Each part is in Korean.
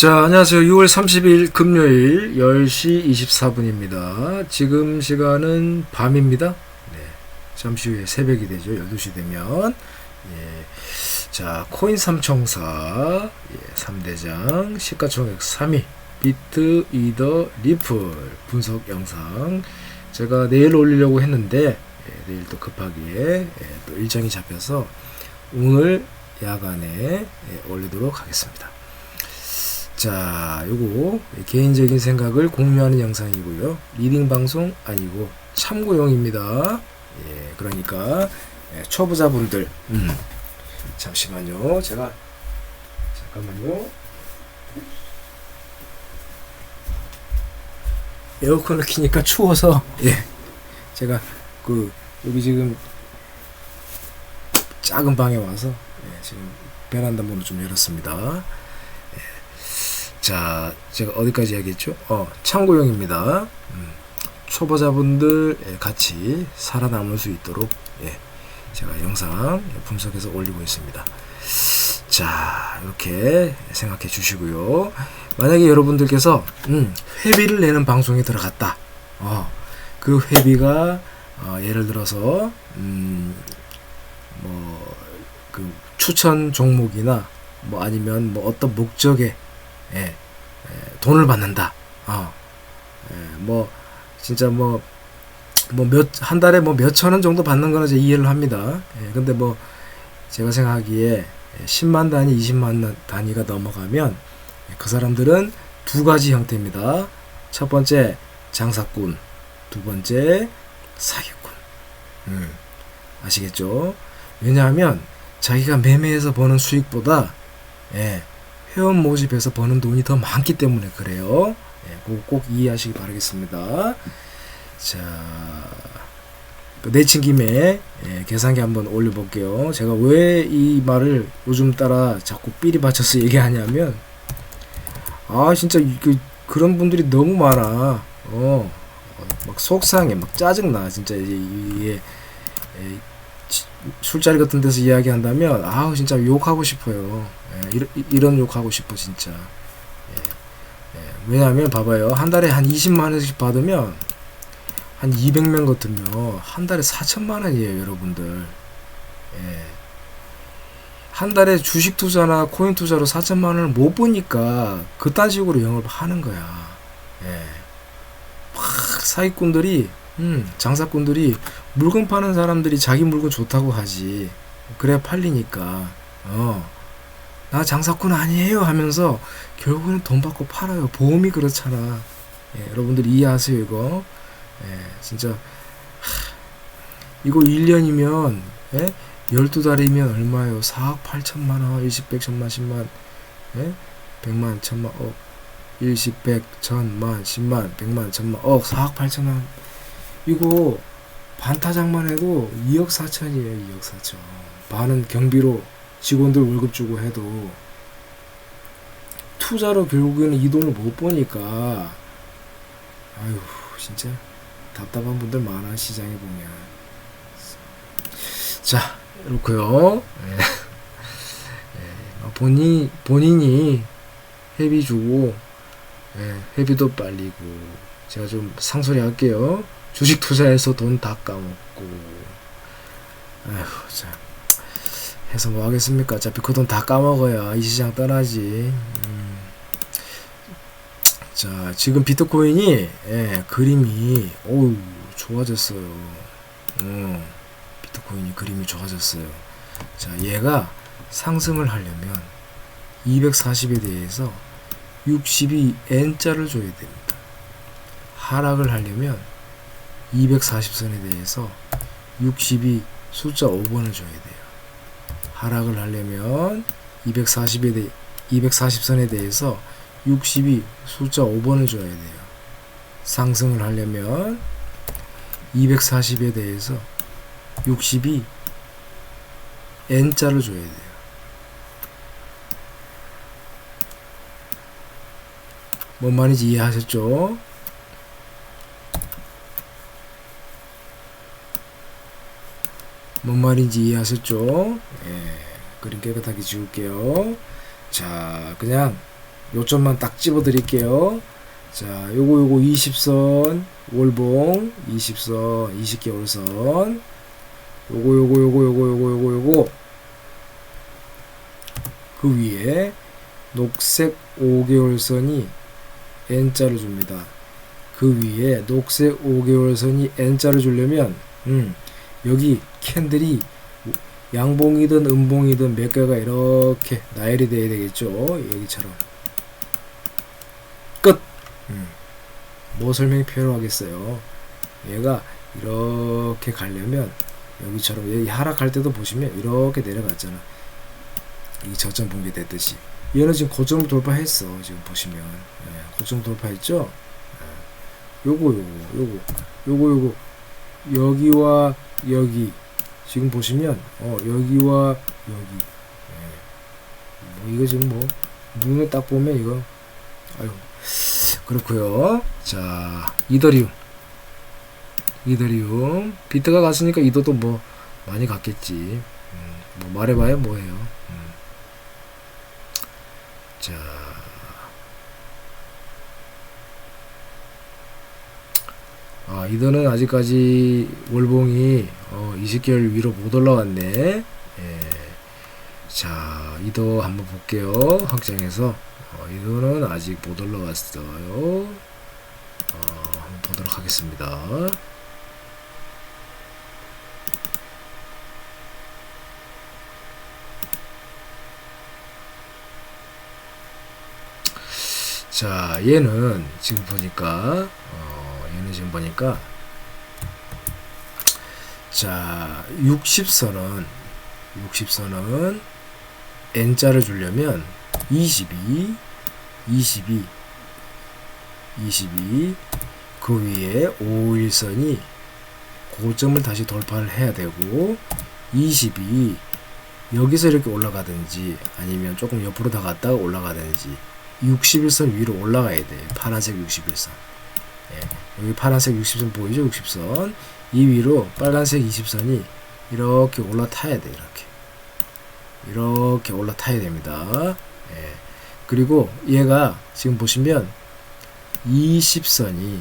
자, 안녕하세요. 6월 30일 금요일 10시 24분입니다. 지금 시간은 밤입니다. 네. 잠시 후에 새벽이 되죠. 12시 되면. 예. 자, 코인 삼총사, 예, 3대장, 시가총액 3위, 비트, 이더, 리플 분석 영상. 제가 내일 올리려고 했는데, 예, 내일 또 급하게 예, 또 일정이 잡혀서 오늘 야간에 예, 올리도록 하겠습니다. 자, 요거 개인적인 생각을 공유하는 영상이고요. 리딩 방송 아니고 참고용입니다. 예, 그러니까 예, 초보자분들 음, 잠시만요. 제가 잠깐만요. 에어컨을 키니까 추워서 예, 제가 그 여기 지금 작은 방에 와서 예, 지금 베란다 문을 좀 열었습니다. 자, 제가 어디까지 얘기했죠? 어, 참고용입니다. 음, 초보자분들 예, 같이 살아남을 수 있도록 예, 제가 영상 분석해서 올리고 있습니다. 자, 이렇게 생각해 주시고요. 만약에 여러분들께서 음, 회비를 내는 방송에 들어갔다. 어, 그 회비가 어, 예를 들어서 음, 뭐그 추천 종목이나 뭐 아니면 뭐 어떤 목적에 예, 예, 돈을 받는다. 어, 예, 뭐 진짜 뭐 뭐 몇 한 달에 뭐 몇천 원 정도 받는 거는 이해를 합니다. 예, 근데 뭐 제가 생각하기에 10만 단위, 20만 단위가 넘어가면 그 사람들은 두 가지 형태입니다. 첫 번째 장사꾼, 두 번째 사기꾼. 음, 아시겠죠? 왜냐하면 자기가 매매해서 버는 수익보다 예, 회원 모집해서 버는 돈이 더 많기 때문에 그래요. 예, 그거 꼭 이해하시기 바라겠습니다. 자, 그 내친 김에 예, 계산기 한번 올려볼게요. 제가 왜 이 말을 요즘 따라 자꾸 삐리 받쳐서 얘기하냐면, 아 진짜 그 그런 분들이 너무 많아. 어, 막 속상해, 막 짜증나. 진짜 이제 이게 예, 술자리 같은 데서 이야기한다면 아우 진짜 욕하고 싶어요. 예, 이런, 이런 욕하고 싶어 진짜. 예, 예, 왜냐하면 봐봐요 한 달에 한 20만 원씩 받으면 한 200명 같으면 한 달에 4천만 원이에요 여러분들. 예. 한 달에 주식 투자나 코인 투자로 4천만 원을 못 보니까 그딴 식으로 영업을 하는 거야. 예. 막 사기꾼들이 음, 장사꾼들이 물건 파는 사람들이 자기 물건 좋다고 하지. 그래야 팔리니까. 어. 나 장사꾼 아니에요 하면서 결국에는 돈 받고 팔아요. 보험이 그렇잖아. 예, 여러분들 이해하세요, 이거. 예, 진짜. 하, 이거 1년이면, 예? 12달이면 얼마예요? 4억 8천만 원, 20, 100, 천만, 10만, 예? 100만, 천만, 억. 10, 100, 천만, 10만, 100만, 천만, 억, 4억 8천만. 이거 반타작만 해도 2억 4천이에요. 2억 4천. 반은 경비로 직원들 월급 주고 해도 투자로 결국에는 이 돈을 못 버니까 아유 진짜 답답한 분들 많아 시장에 보면 자 이렇고요 예. 예. 본인 본인이 회비 주고 예. 회비도 빨리고 제가 좀 상소리 할게요. 주식 투자해서 돈 다 까먹고. 아휴 참. 해서 뭐 하겠습니까? 어차피 그 돈 다 까먹어야 이 시장 떠나지. 음. 자 지금 비트코인이 예, 그림이 어우 좋아졌어요. 어, 비트코인이 그림이 좋아졌어요. 자 얘가 상승을 하려면 240에 대해서 60이 N자를 줘야 됩니다 하락을 하려면 240선에 대해서 60이 숫자 5번을 줘야 돼요. 하락을 하려면 240에 대 240선에 대해서 60이 숫자 5번을 줘야 돼요. 상승을 하려면 240에 대해서 60이 n자를 줘야 돼요. 뭔 말인지 이해하셨죠? 뭔 말인지 이해하셨죠? 예, 그림 깨끗하게 지울게요. 자, 그냥 요점만 딱 집어 드릴게요. 자, 요거 요거 20선 월봉 20선 20개 월선 요거 요거 요거 요거 요거 요거 요거 그 위에 녹색 5개월 선이 N자를 줍니다. 그 위에 녹색 5개월 선이 N자를 주려면 음, 여기 캔들이 양봉이든 음봉이든 몇 개가 이렇게 나열이 돼야 되겠죠. 여기처럼. 끝. 음. 뭐 설명이 필요하겠어요. 얘가 이렇게 가려면 여기처럼 여기 하락할 때도 보시면 이렇게 내려갔잖아. 이 저점 붕괴됐듯이. 얘는 지금 고점을 돌파했어. 지금 보시면 예, 고점 돌파했죠. 예. 요거 요거 요거 요거 요거 여기와 여기 지금 보시면 어 여기와 여기. 예. 뭐 이거 지금 뭐 눈에 딱 보면 이거 아유 그렇고요. 자 이더리움. 이더리움. 비트가 갔으니까 이더도 뭐 많이 갔겠지. 음, 뭐 말해봐야 뭐해요. 음. 자 아, 이더는 아직까지 월봉이 어, 20개월 위로 못 올라왔네. 예. 자, 이더 한번 볼게요. 확장해서. 어, 이더는 아직 못 올라왔어요. 어, 한번 보도록 하겠습니다. 자, 얘는 지금 보니까, 어, 얘는 지금 보니까, 자, 60선은, 60선은 N자를 주려면 22, 22, 22, 그 위에 5일선이 고점을 다시 돌파를 해야 되고, 22, 여기서 이렇게 올라가든지, 아니면 조금 옆으로 다 갔다가 올라가든지, 61선 위로 올라가야 돼요. 파란색 61선. 예, 여기 파란색 60선 보이죠? 60선. 이 위로 빨간색 20선이 이렇게 올라타야 돼. 이렇게. 이렇게 올라타야 됩니다. 예. 그리고 얘가 지금 보시면 20선이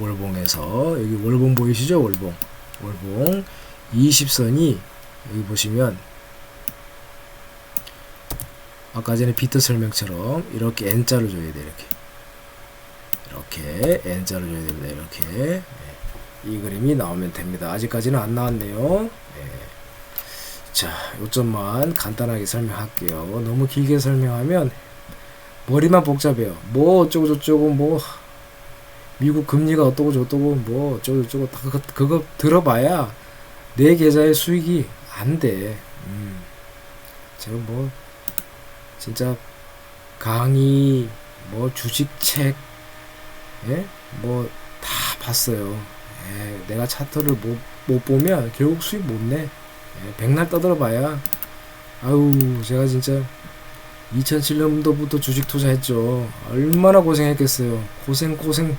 월봉에서 여기 월봉 보이시죠? 월봉. 월봉 20선이 여기 보시면 아까 전에 비트 설명처럼 이렇게 N자를 줘야 돼 이렇게 이렇게 N자를 줘야 됩니다. 이렇게. 네. 이 그림이 나오면 됩니다. 아직까지는 안 나왔네요. 네. 자 요점만 간단하게 설명할게요. 너무 길게 설명하면 머리만 복잡해요. 뭐 어쩌고 저쩌고 뭐 미국 금리가 어떠고 저떠고 뭐 어쩌고 저쩌고 다 그거, 그거 들어봐야 내 계좌의 수익이 안 돼. 음. 제가 뭐 진짜 강의 뭐 주식책 예? 뭐 다 봤어요. 예, 내가 차트를 못, 못 보면 결국 수익 못 내. 예, 백날 떠들어봐야 아우 제가 진짜 2007년도부터 주식 투자했죠. 얼마나 고생했겠어요. 고생 고생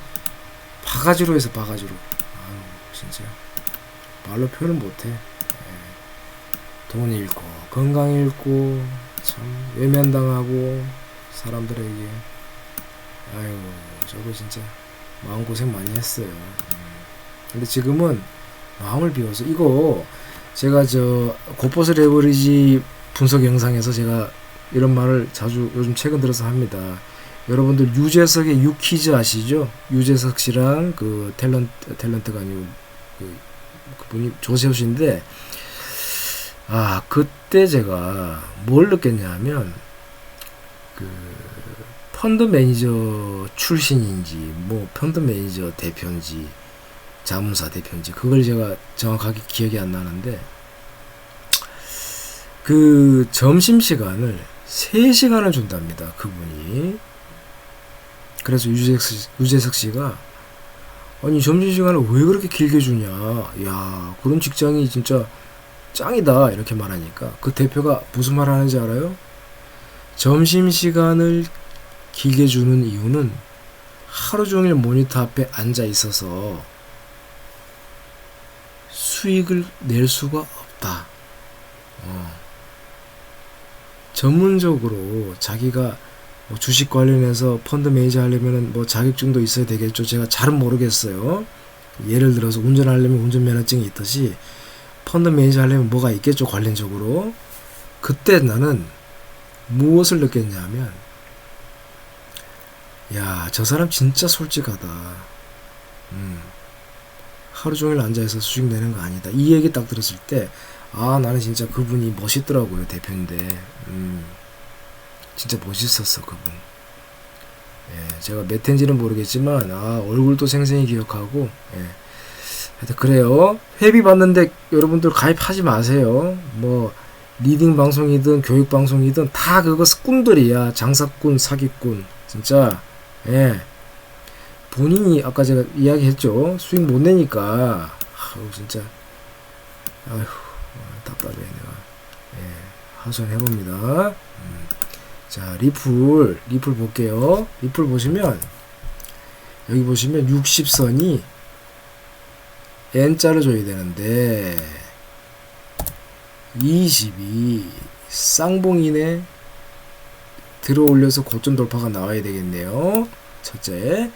바가지로 해서 바가지로. 아우 진짜 말로 표현 못해. 예, 돈 잃고 건강 잃고 참 외면당하고 사람들에게 아유 저도 진짜 마음고생 많이 했어요 음. 근데 지금은 마음을 비워서 이거 제가 저 고포스 레버리지 분석 영상에서 제가 이런 말을 자주 요즘 최근 들어서 합니다 여러분들 유재석의 유퀴즈 아시죠? 유재석 씨랑 그 탤런트 탤런트가 아니고 그 그분이 조세호 씨인데 아, 그때 제가 뭘 느꼈냐면, 그, 펀드 매니저 출신인지, 뭐, 펀드 매니저 대표인지, 자문사 대표인지, 그걸 제가 정확하게 기억이 안 나는데, 그 점심 시간을 3시간을 준답니다, 그분이. 그래서 유재석, 씨, 유재석 씨가, 아니, 점심 시간을 왜 그렇게 길게 주냐. 야, 그런 직장이 진짜 짱이다 이렇게 말하니까 그 대표가 무슨 말 하는지 알아요? 점심 시간을 길게 주는 이유는 하루 종일 모니터 앞에 앉아 있어서 수익을 낼 수가 없다. 어. 전문적으로 자기가 뭐 주식 관련해서 펀드 매니저 하려면은 뭐 자격증도 있어야 되겠죠. 제가 잘은 모르겠어요. 예를 들어서 운전하려면 운전면허증이 있듯이 펀드 매니저 하려면 뭐가 있겠죠 관련적으로. 그때 나는 무엇을 느꼈냐면 야, 저 사람 진짜 솔직하다. 음. 하루 종일 앉아있어 수익 내는 거 아니다. 이 얘기 딱 들었을 때, 아, 나는 진짜 그분이 멋있더라고요, 대표인데. 음. 진짜 멋있었어, 그분. 예, 제가 몇 회인지는 모르겠지만, 아, 얼굴도 생생히 기억하고, 예. 하여튼, 그래요. 회비 받는데 여러분들 가입하지 마세요. 뭐, 리딩 방송이든 교육 방송이든 다 그거 꿈들이야. 장사꾼, 사기꾼. 진짜, 예. 본인이 아까 제가 이야기했죠. 수익 못 내니까. 아우, 진짜. 아휴, 답답해, 내가. 예. 하소연 해봅니다. 음. 자, 리플, 리플 볼게요. 리플 보시면, 여기 보시면 60선이 N자를 줘야 되는데, 22 쌍봉이네 들어 올려서 고점 돌파가 나와야 되겠네요. 첫째.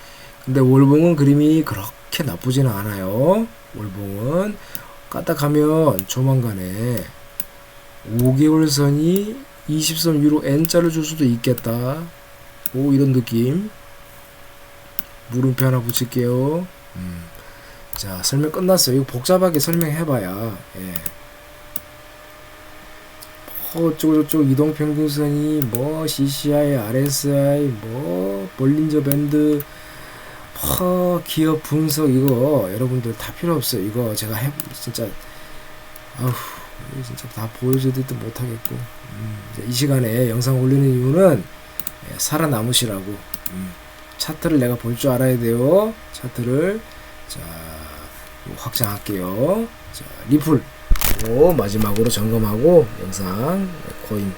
근데 월봉은 그림이 그렇게 나쁘지는 않아요. 월봉은 까딱하면 조만간에 5개월 선이 20선 위로 N자를 줄 수도 있겠다. 오 이런 느낌. 물음표 하나 붙일게요. 음. 자 설명 끝났어요. 이거 복잡하게 설명해봐야. 예. 어쩌고저쩌고 이동평균선이 뭐 CCI, RSI, 뭐 볼린저 밴드, 뭐 기업 분석 이거 여러분들 다 필요 없어요. 이거 제가 해 진짜 아우 진짜 다 보여줘도 못하겠고 음, 이 시간에 영상 올리는 이유는 예, 살아남으시라고 음, 차트를 내가 볼 줄 알아야 돼요. 차트를 자 확장할게요. 자 리플 그리고 마지막으로 점검하고 영상 코인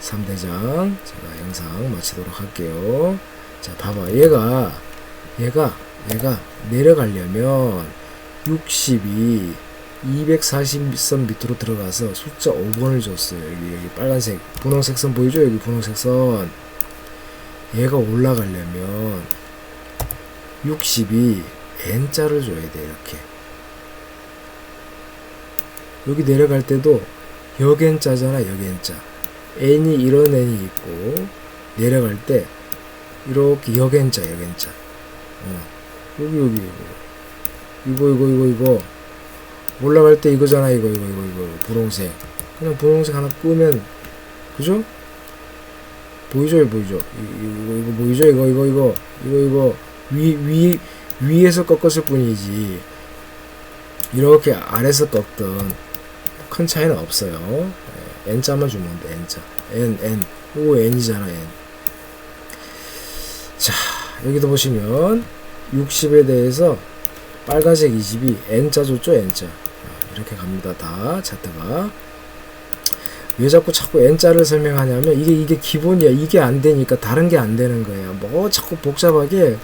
3대장 제가 영상 마치도록 할게요. 자, 봐봐. 얘가, 얘가, 얘가 내려가려면 62, 240선 밑으로 들어가서 숫자 5번을 줬어요. 여기, 여기 빨간색, 분홍색 선 보이죠? 여기 분홍색 선. 얘가 올라가려면 62, N자를 줘야 돼, 이렇게. 여기 내려갈 때도 역N자잖아 역N자. N이 이런 N이 있고 내려갈 때 이렇게 역N자 역N자. 어. 여기 여기 이거 이거 이거 이거. 올라갈 때 이거잖아 이거 이거 이거 이거. 분홍색. 그냥 분홍색 하나 끄면 그죠? 보이죠 보이죠? 이- 이거 이거 보이죠? 이거 이거 이거. 이거 이거. 위 위 위에서 꺾었을 뿐이지. 이렇게 아래서 꺾든 큰 차이는 없어요. 예, N자만 주면 돼, N자. N, N. 오, N이잖아, N. 자, 여기도 보시면 60에 대해서 빨간색 20이 N자 줬죠, N자. 아, 이렇게 갑니다, 다, 차트가. 왜 자꾸 자꾸 N자를 설명하냐면 이게 이게 기본이야. 이게 안 되니까 다른 게 안 되는 거야. 뭐 자꾸 복잡하게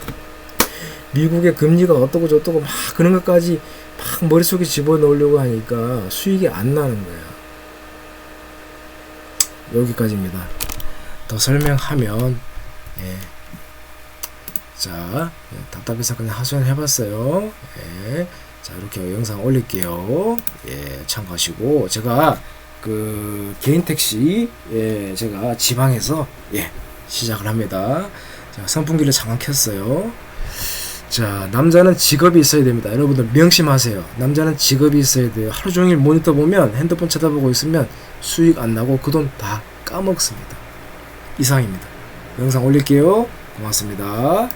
미국의 금리가 어떠고 저떠고 막 그런 것까지 막 머릿속에 집어넣으려고 하니까 수익이 안 나는 거야. 여기까지입니다. 더 설명하면 예. 자 예, 답답해서 그냥 하소연 해봤어요. 예. 자 이렇게 영상 올릴게요. 예, 참고하시고 제가 그 개인 택시 예, 제가 지방에서 예, 시작을 합니다. 자, 선풍기를 잠깐 켰어요. 자, 남자는 직업이 있어야 됩니다. 여러분들 명심하세요. 남자는 직업이 있어야 돼요. 하루 종일 모니터 보면 핸드폰 쳐다보고 있으면 수익 안 나고 그 돈 다 까먹습니다. 이상입니다. 영상 올릴게요. 고맙습니다.